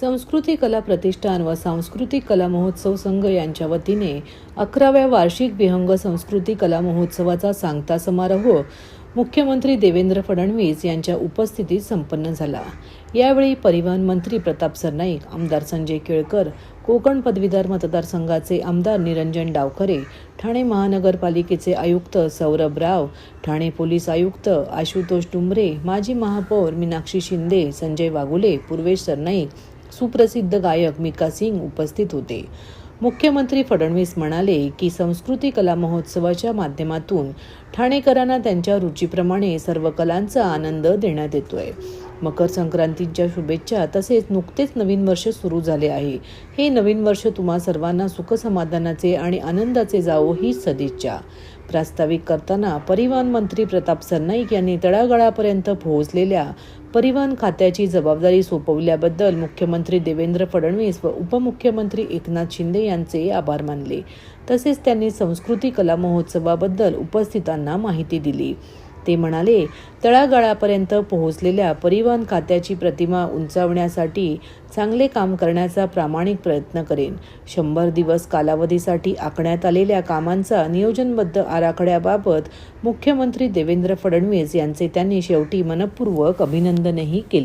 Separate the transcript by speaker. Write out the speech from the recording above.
Speaker 1: संस्कृती कला प्रतिष्ठान व सांस्कृतिक कला महोत्सव संघ यांच्या वतीने अकराव्या वार्षिक विहंग संस्कृती कला महोत्सवाचा सांगता समारोह मुख्यमंत्री देवेंद्र फडणवीस यांच्या उपस्थितीत संपन्न झाला. यावेळी परिवहन मंत्री प्रताप सरनाईक आमदार संजय केळकर कोकण पदवीधर मतदारसंघाचे आमदार निरंजन डावखरे ठाणे महानगरपालिकेचे आयुक्त सौरभ राव ठाणे पोलीस आयुक्त आशुतोष डुमरे माजी महापौर मीनाक्षी शिंदे संजय वागुले पूर्वेश सरनाईक सुप्रसिद्ध गायक मिका सिंग उपस्थित होते. मुख्यमंत्री फडणवीस म्हणाले की संस्कृती कला महोत्सवाच्या माध्यमातून ठाणेकरांना त्यांच्या रुचीप्रमाणे सर्व कलांचा आनंद देण्यात येतोय. मकर संक्रांतीच्या शुभेच्छा तसेच नुकतेच नवीन वर्ष सुरू झाले आहे. हे नवीन वर्ष तुम्हा सर्वांना सुखसमाधानाचे आणि आनंदाचे जावो ही सदिच्छा. प्रास्ताविक करताना परिवहन मंत्री प्रताप सरनाईक यांनी तळागाळापर्यंत पोहोचलेल्या परिवहन खात्याची जबाबदारी सोपवल्याबद्दल मुख्यमंत्री देवेंद्र फडणवीस व उपमुख्यमंत्री एकनाथ शिंदे यांचे आभार मानले. तसेच त्यांनी संस्कृती कला महोत्सवाबद्दल उपस्थितांना माहिती दिली. ते म्हणाले तळागाळापर्यंत पोहोचलेल्या परिवहन खात्याची प्रतिमा उंचावण्यासाठी चांगले काम करण्याचा प्रामाणिक प्रयत्न करेन. शंभर दिवस कालावधीसाठी आखण्यात आलेल्या कामांचा नियोजनबद्ध आराखड्याबाबत मुख्यमंत्री देवेंद्र फडणवीस यांचे त्यांनी शेवटी मनपूर्वक अभिनंदनही केले.